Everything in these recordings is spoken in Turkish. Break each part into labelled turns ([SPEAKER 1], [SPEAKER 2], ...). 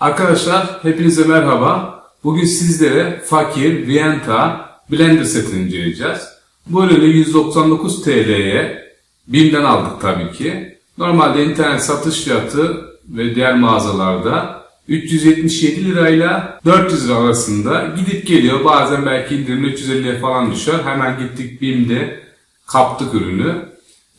[SPEAKER 1] Arkadaşlar hepinize merhaba. Bugün sizlere Fakir Vienta Blender setini inceleyeceğiz. Bu ürünü 199 TL'ye BİM'den aldık tabii ki. Normalde internet satış fiyatı ve diğer mağazalarda 377 lirayla 400 lira arasında gidip geliyor. Bazen belki indirimde 350'ye falan düşer. Hemen gittik BİM'de kaptık ürünü.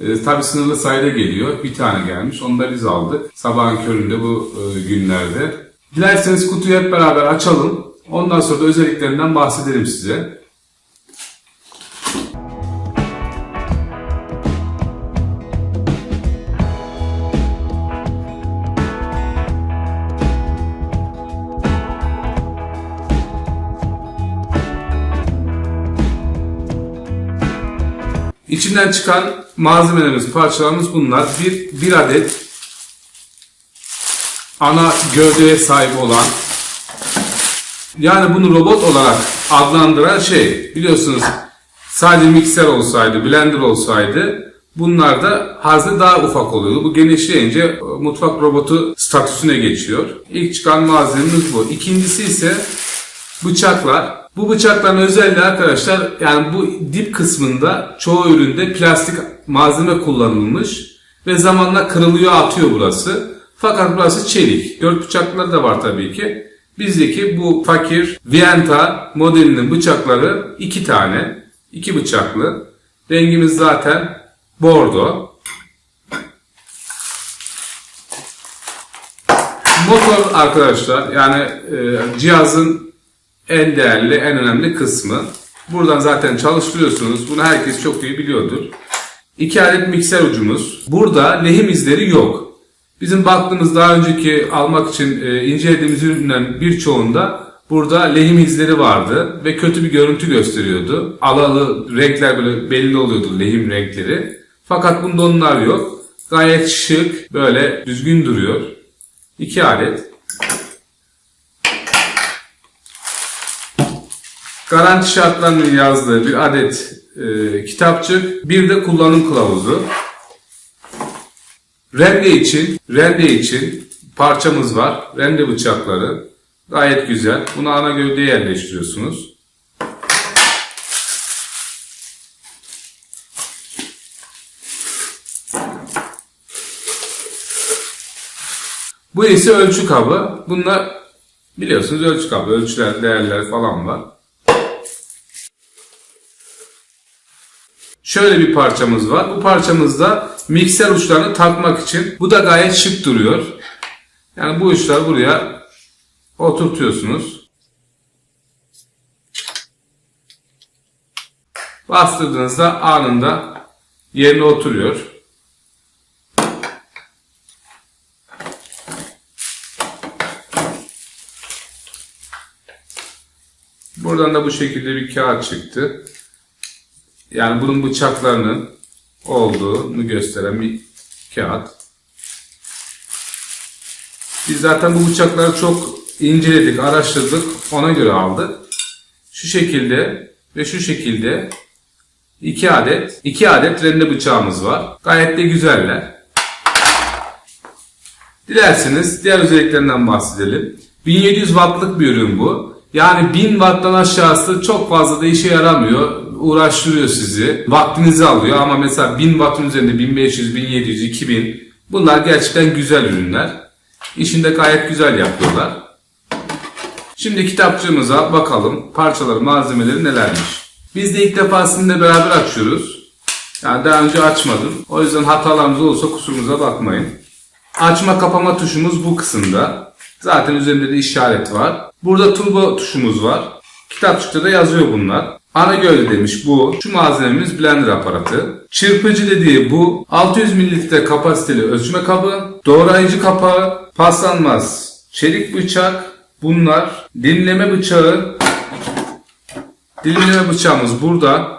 [SPEAKER 1] E, tabii sınırlı sayıda geliyor. Bir tane gelmiş. Onu da biz aldık. Sabahın köründe bu e, günlerde. Dilerseniz kutuyu hep beraber açalım. Ondan sonra da özelliklerinden bahsedelim size. İçinden çıkan malzemelerimiz, parçalarımız bunlar. Bir, bir adet ana gövdeye sahip olan yani bunu robot olarak adlandıran şey biliyorsunuz sadece mikser olsaydı, blender olsaydı bunlar da hazne daha ufak oluyordu. Bu genişleyince e, mutfak robotu statüsüne geçiyor. İlk çıkan malzememiz bu. İkincisi ise bıçaklar. Bu bıçakların özelliği arkadaşlar yani bu dip kısmında çoğu üründe plastik malzeme kullanılmış ve zamanla kırılıyor atıyor burası. Fakat burası çelik. Dört bıçakları da var tabii ki. Bizdeki bu fakir Vienta modelinin bıçakları iki tane. iki bıçaklı. Rengimiz zaten bordo. Motor arkadaşlar yani e, cihazın en değerli, en önemli kısmı. Buradan zaten çalıştırıyorsunuz. Bunu herkes çok iyi biliyordur. İki adet mikser ucumuz. Burada lehim izleri yok. Bizim baktığımız daha önceki almak için e, incelediğimiz ürünlerin birçoğunda burada lehim izleri vardı ve kötü bir görüntü gösteriyordu. Alalı renkler böyle belli oluyordu lehim renkleri. Fakat bunda onlar yok. Gayet şık, böyle düzgün duruyor. İki adet. Garanti şartlarının yazdığı bir adet e, kitapçık, bir de kullanım kılavuzu. Rende için, rende için parçamız var. Rende bıçakları. Gayet güzel. Bunu ana gövdeye yerleştiriyorsunuz. Bu ise ölçü kabı. Bunlar biliyorsunuz ölçü kabı. Ölçüler, değerler falan var. Şöyle bir parçamız var. Bu parçamızda mikser uçlarını takmak için. Bu da gayet şık duruyor. Yani bu uçlar buraya oturtuyorsunuz. Bastırdığınızda anında yerine oturuyor. Buradan da bu şekilde bir kağıt çıktı. Yani bunun bıçaklarının olduğunu gösteren bir kağıt. Biz zaten bu bıçakları çok inceledik, araştırdık, ona göre aldık. Şu şekilde ve şu şekilde iki adet, iki adet rende bıçağımız var. Gayet de güzeller. Dilerseniz diğer özelliklerinden bahsedelim. 1700 wattlık bir ürün bu. Yani 1000 watttan aşağısı çok fazla da işe yaramıyor. Uğraştırıyor sizi. Vaktinizi alıyor ama mesela 1000 wattın üzerinde 1500, 1700, 2000 bunlar gerçekten güzel ürünler. İşini de gayet güzel yapıyorlar. Şimdi kitapçığımıza bakalım. Parçaları, malzemeleri nelermiş. Biz de ilk defa sizinle beraber açıyoruz. Yani daha önce açmadım. O yüzden hatalarımız olursa kusurumuza bakmayın. Açma kapama tuşumuz bu kısımda. Zaten üzerinde de işaret var. Burada turbo tuşumuz var. Kitapçıkta da yazıyor bunlar. Ana gövde demiş bu. Şu malzememiz blender aparatı. Çırpıcı dediği bu. 600 mililitre kapasiteli ölçme kabı. Doğrayıcı kapağı. Paslanmaz çelik bıçak. Bunlar. Dilimleme bıçağı. Dilimleme bıçağımız burada.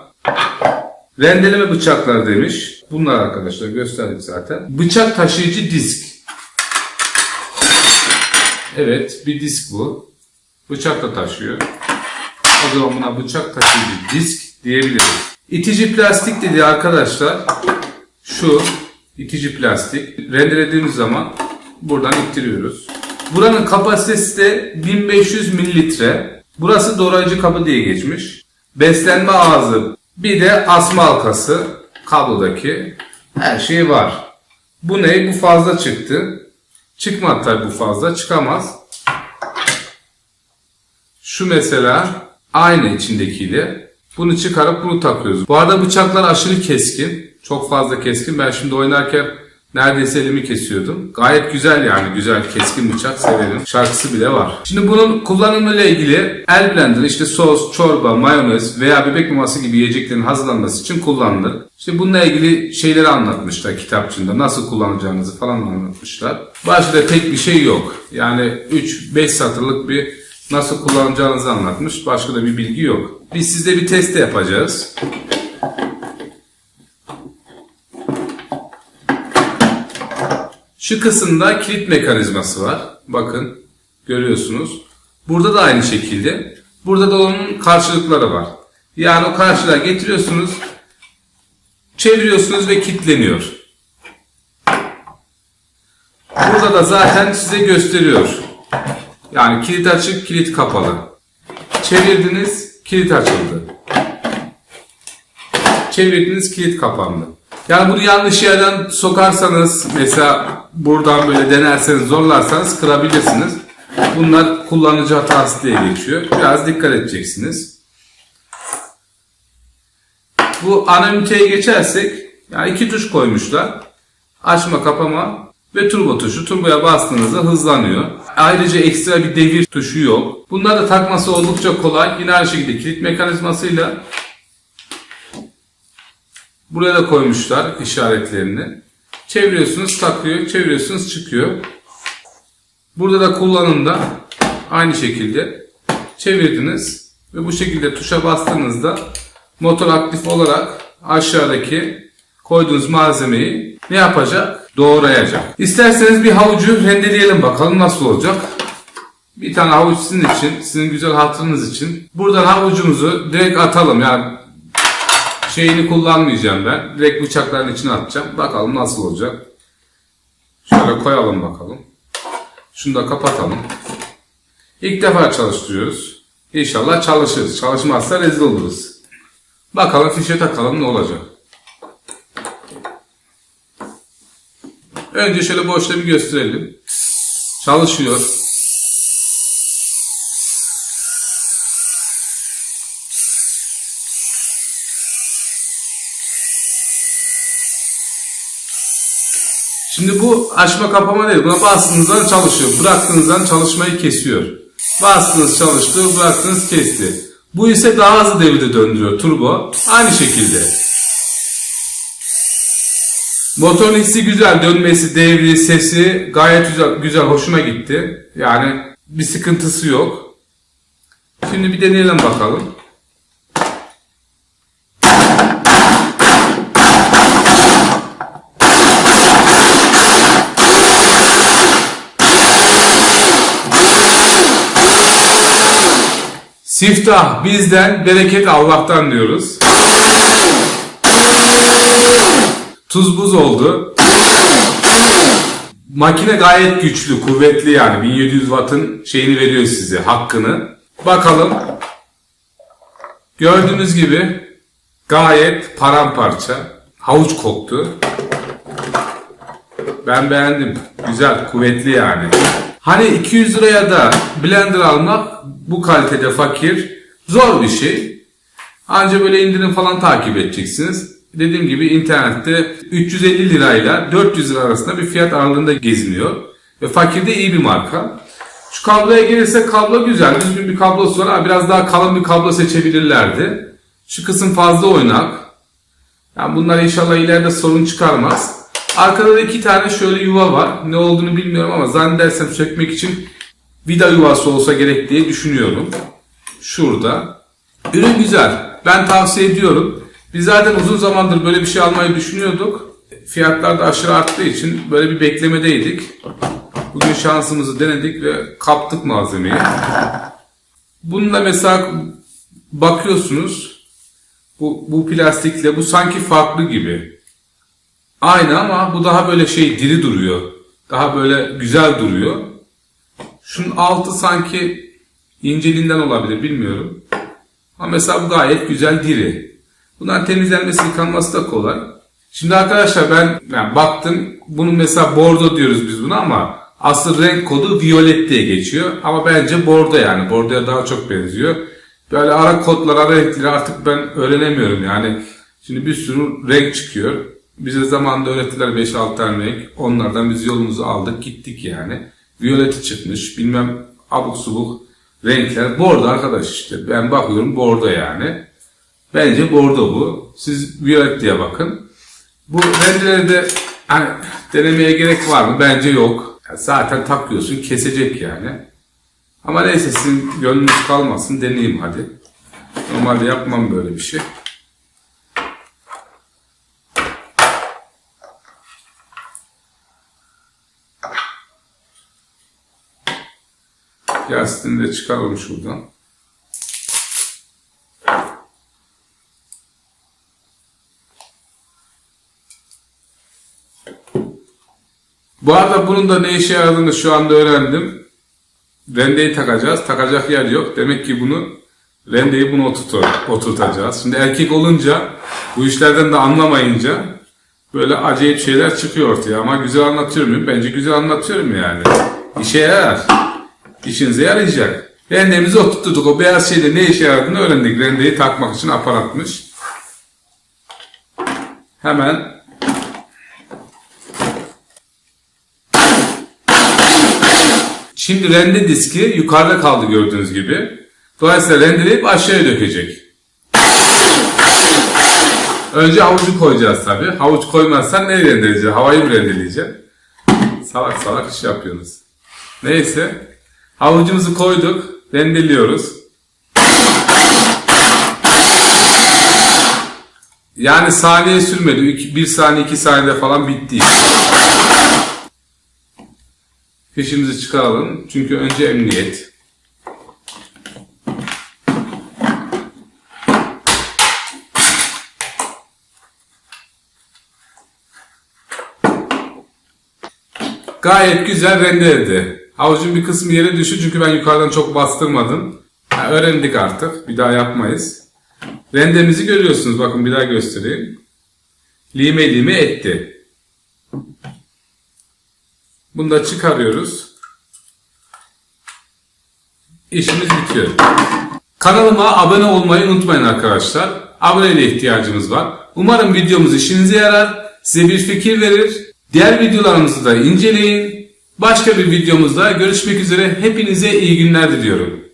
[SPEAKER 1] Rendeleme bıçaklar demiş. Bunlar arkadaşlar gösterdik zaten. Bıçak taşıyıcı disk. Evet bir disk bu. Bıçak da taşıyor. O zaman buna bıçak taşıyıcı disk diyebiliriz. İtici plastik dediği arkadaşlar şu itici plastik. Rendelediğimiz zaman buradan ittiriyoruz. Buranın kapasitesi de 1500 mililitre. Burası doğrayıcı kabı diye geçmiş. Beslenme ağzı, bir de asma halkası kablodaki her şey var. Bu ne? Bu fazla çıktı. Çıkmadı tabi bu fazla. Çıkamaz. Şu mesela aynı içindekiyle. Bunu çıkarıp bunu takıyoruz. Bu arada bıçaklar aşırı keskin. Çok fazla keskin. Ben şimdi oynarken neredeyse elimi kesiyordum. Gayet güzel yani. Güzel keskin bıçak severim. Şarkısı bile var. Şimdi bunun kullanımıyla ilgili el blender işte sos, çorba, mayonez veya bebek maması gibi yiyeceklerin hazırlanması için kullanılır. İşte bununla ilgili şeyleri anlatmışlar kitapçığında. Nasıl kullanacağınızı falan anlatmışlar. Başta pek bir şey yok. Yani 3-5 satırlık bir nasıl kullanacağınızı anlatmış. Başka da bir bilgi yok. Biz sizde bir test de yapacağız. Şu kısımda kilit mekanizması var. Bakın görüyorsunuz. Burada da aynı şekilde. Burada da onun karşılıkları var. Yani o karşılığa getiriyorsunuz, çeviriyorsunuz ve kilitleniyor. Burada da zaten size gösteriyor. Yani kilit açık, kilit kapalı. Çevirdiniz, kilit açıldı. Çevirdiniz, kilit kapandı. Yani bunu yanlış yerden sokarsanız, mesela buradan böyle denerseniz, zorlarsanız kırabilirsiniz. Bunlar kullanıcı hatası diye geçiyor. Biraz dikkat edeceksiniz. Bu ana geçersek, yani iki tuş koymuşlar. Açma, kapama ve turbo tuşu. Turboya bastığınızda hızlanıyor. Ayrıca ekstra bir devir tuşu yok. Bunları da takması oldukça kolay. Yine aynı şekilde kilit mekanizmasıyla buraya da koymuşlar işaretlerini. Çeviriyorsunuz takıyor, çeviriyorsunuz çıkıyor. Burada da kullanımda aynı şekilde çevirdiniz ve bu şekilde tuşa bastığınızda motor aktif olarak aşağıdaki koyduğunuz malzemeyi ne yapacak? Doğrayacak. İsterseniz bir havucu rendeleyelim bakalım nasıl olacak. Bir tane havuç sizin için, sizin güzel hatırınız için. Buradan havucumuzu direkt atalım. Yani şeyini kullanmayacağım ben. Direkt bıçakların içine atacağım. Bakalım nasıl olacak. Şöyle koyalım bakalım. Şunu da kapatalım. İlk defa çalıştırıyoruz. İnşallah çalışırız. Çalışmazsa rezil oluruz. Bakalım fişe takalım ne olacak. Önce şöyle boşta bir gösterelim. Çalışıyor. Şimdi bu açma kapama değil. Buna bastığınızdan çalışıyor. Bıraktığınızdan çalışmayı kesiyor. Bastınız çalıştı, bıraktınız kesti. Bu ise daha hızlı devirde döndürüyor turbo. Aynı şekilde. Motorun hissi güzel, dönmesi, devri, sesi gayet güzel, güzel, hoşuma gitti. Yani bir sıkıntısı yok. Şimdi bir deneyelim bakalım. Siftah bizden, bereket Allah'tan diyoruz. Tuz buz oldu. Makine gayet güçlü, kuvvetli yani. 1700 wattın şeyini veriyor size, hakkını. Bakalım. Gördüğünüz gibi gayet paramparça. Havuç koktu. Ben beğendim. Güzel, kuvvetli yani. Hani 200 liraya da blender almak bu kalitede fakir zor bir şey. Anca böyle indirim falan takip edeceksiniz. Dediğim gibi internette 350 lirayla 400 lira arasında bir fiyat aralığında geziniyor. Ve fakir de iyi bir marka. Şu kabloya gelirse kablo güzel. Düzgün bir kablosu var ama biraz daha kalın bir kablo seçebilirlerdi. Şu kısım fazla oynak. Yani bunlar inşallah ileride sorun çıkarmaz. Arkada da iki tane şöyle yuva var. Ne olduğunu bilmiyorum ama zannedersem sökmek için vida yuvası olsa gerek diye düşünüyorum. Şurada. Ürün güzel. Ben tavsiye ediyorum. Biz zaten uzun zamandır böyle bir şey almayı düşünüyorduk. Fiyatlar da aşırı arttığı için böyle bir beklemedeydik. Bugün şansımızı denedik ve kaptık malzemeyi. Bununla mesela bakıyorsunuz. Bu, bu plastikle bu sanki farklı gibi. Aynı ama bu daha böyle şey diri duruyor. Daha böyle güzel duruyor. Şunun altı sanki inceliğinden olabilir bilmiyorum. Ama mesela bu gayet güzel diri. Bundan temizlenmesi yıkanması da kolay. Şimdi arkadaşlar ben yani baktım bunun mesela bordo diyoruz biz buna ama asıl renk kodu violet diye geçiyor. Ama bence bordo yani. Bordoya daha çok benziyor. Böyle ara kodlar, ara renkleri artık ben öğrenemiyorum yani. Şimdi bir sürü renk çıkıyor. Bize zamanında öğrettiler 5-6 tane renk. Onlardan biz yolumuzu aldık gittik yani. Violeti çıkmış bilmem abuk subuk renkler. Bordo arkadaş işte. Ben bakıyorum bordo yani. Bence bordo bu. Siz violet diye bakın. Bu rendeleri de hani, denemeye gerek var mı? Bence yok. Zaten takıyorsun kesecek yani. Ama neyse sizin gönlünüz kalmasın deneyeyim hadi. Normalde yapmam böyle bir şey. Yastığını da çıkaralım şuradan. Bu arada bunun da ne işe yaradığını şu anda öğrendim. Rendeyi takacağız. Takacak yer yok. Demek ki bunu rendeyi bunu oturtur, oturtacağız. Şimdi erkek olunca bu işlerden de anlamayınca böyle acayip şeyler çıkıyor ortaya. Ama güzel anlatıyor muyum? Bence güzel anlatıyorum yani. İşe yarar. İşinize yarayacak. Rendemizi oturtturduk. O beyaz şeyde ne işe yaradığını öğrendik. Rendeyi takmak için aparatmış. Hemen Şimdi rende diski yukarıda kaldı gördüğünüz gibi. Dolayısıyla rendeleyip aşağıya dökecek. Önce havucu koyacağız tabi. Havuç koymazsan neyi rendeleyeceksin? Havayı mı rendeleyeceksin? Salak salak iş yapıyorsunuz. Neyse. Havucumuzu koyduk. Rendeliyoruz. Yani saniye sürmedi. 1 saniye 2 saniyede falan bitti. Fişimizi çıkaralım. Çünkü önce emniyet. Gayet güzel rendeledi. Havucun bir kısmı yere düştü çünkü ben yukarıdan çok bastırmadım. Ha, öğrendik artık. Bir daha yapmayız. Rendemizi görüyorsunuz. Bakın bir daha göstereyim. Lime lime etti. Bunu da çıkarıyoruz. İşimiz bitiyor. Kanalıma abone olmayı unutmayın arkadaşlar. Aboneliğe ihtiyacımız var. Umarım videomuz işinize yarar. Size bir fikir verir. Diğer videolarımızı da inceleyin. Başka bir videomuzda görüşmek üzere. Hepinize iyi günler diliyorum.